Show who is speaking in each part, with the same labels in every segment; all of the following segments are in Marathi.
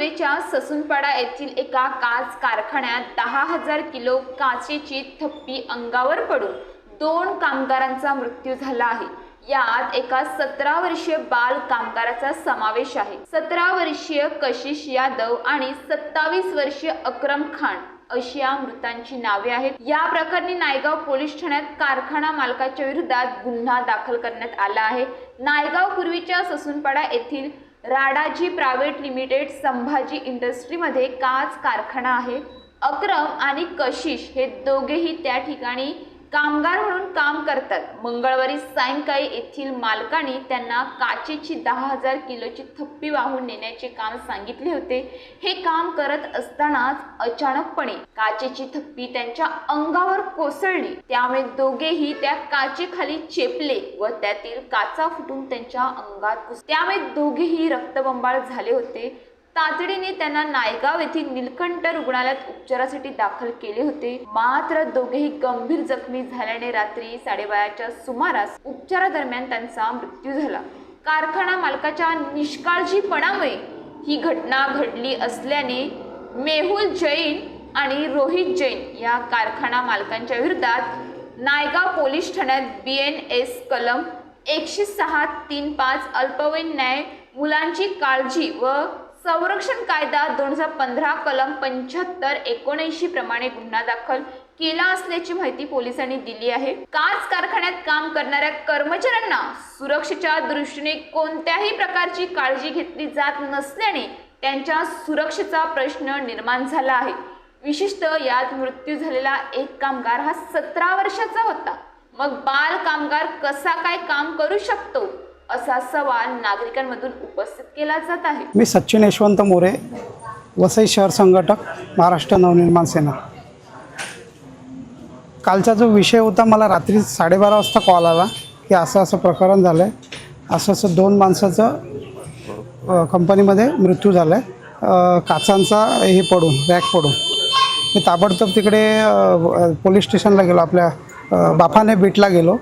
Speaker 1: पूर्वेच्या ससूनपाडा येथील एका काच कारखान्यात दहा हजार किलो काचेची थप्पी अंगावर पडून दोन कामगारांचा मृत्यू झाला आहे. यात एका सतरा वर्षीय बाल कामगाराचा समावेश आहे. सतरा वर्षीय कशिश यादव आणि सत्तावीस वर्षीय अक्रम खान अशी या मृतांची नावे आहेत. या प्रकरणी नायगाव पोलीस ठाण्यात कारखाना मालकाच्या विरोधात गुन्हा दाखल करण्यात आला आहे. नायगाव पूर्वीच्या ससूनपाडा येथील राडाजी प्रायव्हेट लिमिटेड संभाजी इंडस्ट्रीमध्ये काच कारखाना आहे. अक्रम आणि कशिश हे दोघेही त्या ठिकाणी कामगार म्हणून काम करतात. मंगळवारी सायंकाळी येथील मालकाने त्यांना काचेची दहा हजार किलोची थप्पी वाहून नेण्याचे काम सांगितले होते. हे काम करत असतानाच अचानकपणे काचेची थप्पी त्यांच्या अंगावर कोसळली. त्यामुळे दोघेही त्या काचेखाली चेपले व त्यातील काचा फुटून त्यांच्या अंगात घुस त्यामुळे दोघेही रक्तबंबाळ झाले होते. तातडीने त्यांना नायगाव येथील निलकंठ रुग्णालयात उपचारासाठी दाखल केले होते. मात्र दोघेही गंभीर जखमी झाल्याने रात्री साडेबाराच्या सुमारास उपचारादरम्यान त्यांचा मृत्यू झाला. कारखाना मालकाच्या निष्काळजीपणामुळे ही घटना घडली असल्याने मेहुल जैन आणि रोहित जैन या कारखाना मालकांच्या विरोधात नायगाव पोलीस ठाण्यात बी एन एस कलम एकशे सहा तीन पाच अल्पवयीन न्याय मुलांची काळजी व संरक्षण कायदा दोन हजार पंधरा कलम पंच्याहत्तर एकोणऐंशी प्रमाणे गुन्हा दाखल केला असल्याची माहिती पोलिसांनी दिली आहे. काच कारखान्यात काम करणाऱ्या कर्मचाऱ्यांना सुरक्षेच्या दृष्टीने कोणत्याही प्रकारची काळजी घेतली जात नसल्याने त्यांच्या सुरक्षेचा प्रश्न निर्माण झाला आहे. विशिष्ट यात मृत्यू झालेला एक कामगार हा सतरा वर्षाचा होता. मग बाल कामगार कसा काय काम करू शकतो? असा सवाल नागरिकांमधून उपस्थित केला जात आहे.
Speaker 2: मी सचिन यशवंत मोरे वसई शहर संघटक महाराष्ट्र नवनिर्माण सेना. कालचा जो विषय होता मला रात्री साडेबारा वाजता कॉल आला की असं असं प्रकरण झालं आहे असं असं दोन माणसाचं कंपनीमध्ये मृत्यू झाला आहे काचांचा हे पडून रॅक पडून. मी ताबडतोब तिकडे पोलीस स्टेशनला गेलो आपल्या बापाने बाफाने बीटला गेलो.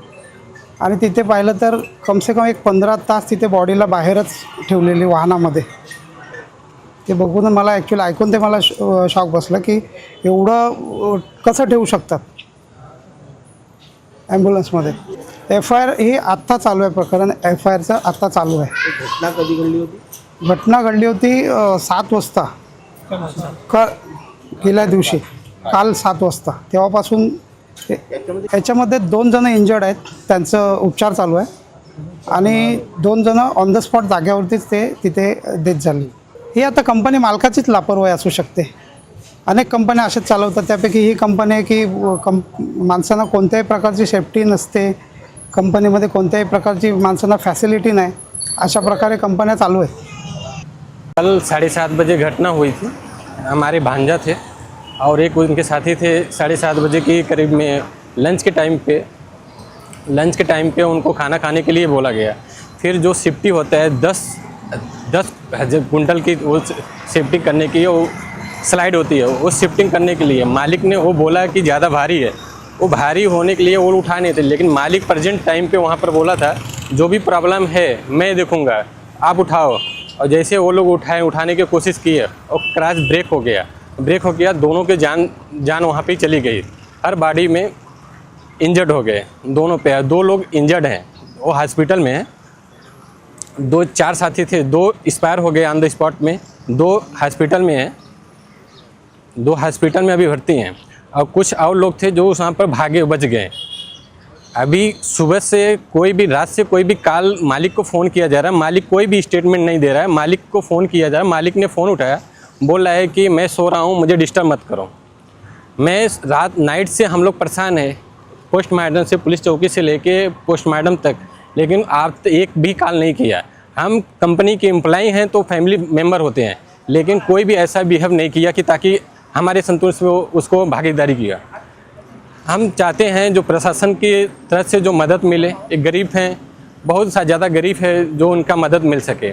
Speaker 2: आणि तिथे पाहिलं तर कमसे कम एक पंधरा तास तिथे बॉडीला बाहेरच ठेवलेली वाहनामध्ये. ते बघून मला ॲक्च्युली ऐकून ते मला शॉक बसलं की एवढं कसं ठेवू शकतात? ॲम्ब्युलन्समध्ये एफ आय आर ही आत्ता चालू आहे प्रकरण. एफ आय आरचं आत्ता चालू आहे.
Speaker 3: घटना कधी घडली होती?
Speaker 2: घटना घडली होती अ, सात वाजता. क गेल्या दिवशी. काल सात वाजता. तेव्हापासून
Speaker 3: याच्यामध्ये
Speaker 2: याच्यामध्ये दोन जण इंजर्ड आहेत. त्यांचं उपचार चालू आहे. आणि दोन जण ऑन द स्पॉट जाग्यावरतीच ते तिथे डेथ झाली. ही आता कंपनी मालकाचीच लापरवाही असू शकते. अनेक कंपन्या अशाच चालवतात. त्यापैकी ही कंपनी आहे की व कं माणसांना कोणत्याही प्रकारची सेफ्टी नसते. कंपनीमध्ये कोणत्याही प्रकारची माणसांना फॅसिलिटी नाही. अशा प्रकारे कंपन्या चालू आहेत
Speaker 4: कल साढ़े सात बजे घटना हुई थी. हमारे भांजा थे. और एक उनके साथी थे साढ़े सात बजे की करीब में लंच के टाइम पे, लंच के टाइम पे उनको खाना खाने के लिए बोला गया। फिर जो सेफ्टी होता है, दस दस कुंटल की वो शिफ्टिंग करने की वो स्लाइड होती है, वो शिफ्टिंग करने के लिए मालिक ने वो बोला कि ज़्यादा भारी है। वो भारी होने के लिए वो उठा नहीं थे, लेकिन मालिक प्रेजेंट टाइम पे वहाँ पर बोला था, जो भी प्रॉब्लम है, मैं देखूँगा, आप उठाओ। और जैसे वो लोग उठाए, उठाने की कोशिश की है और क्रैश ब्रेक हो गया। ब्रेक हो गया, दोनों के जान जान वहाँ पे चली गई। हर बॉडी में इंजर्ड हो गए, दोनों पे। दो लोग इंजर्ड हैं, वो हॉस्पिटल में हैं। दो, चार साथी थे, दो एक्सपायर हो गए ऑन द स्पॉट में, दो हॉस्पिटल में हैं। दो हॉस्पिटल में अभी भर्ती हैं। और कुछ और लोग थे जो वहाँ पर भागे, बच गए। अभी सुबह से कोई भी, रात से कोई भी काल मालिक को फ़ोन किया जा रहा है, मालिक कोई भी स्टेटमेंट नहीं दे रहा है, मालिक को फ़ोन किया जा रहा है, मालिक ने फ़ोन उठाया। बोल रहा है कि मैं सो रहा हूँ, मुझे डिस्टर्ब मत करो। मैं रात नाइट से हम लोग परेशान हैं पोस्टमार्टम से, पुलिस चौकी से लेके पोस्टमार्टम तक। लेकिन आप तो एक भी कॉल नहीं किया। हम कंपनी के एम्प्लॉई हैं तो फैमिली मेंबर होते हैं। लेकिन कोई भी ऐसा बिहेव नहीं किया कि ताकि हमारे संतोष में उसको भागीदारी किया। हम चाहते हैं जो प्रशासन की तरफ़ से जो मदद मिले, एक गरीब हैं, बहुत सा ज़्यादा गरीब है जो उनका मदद मिल सके।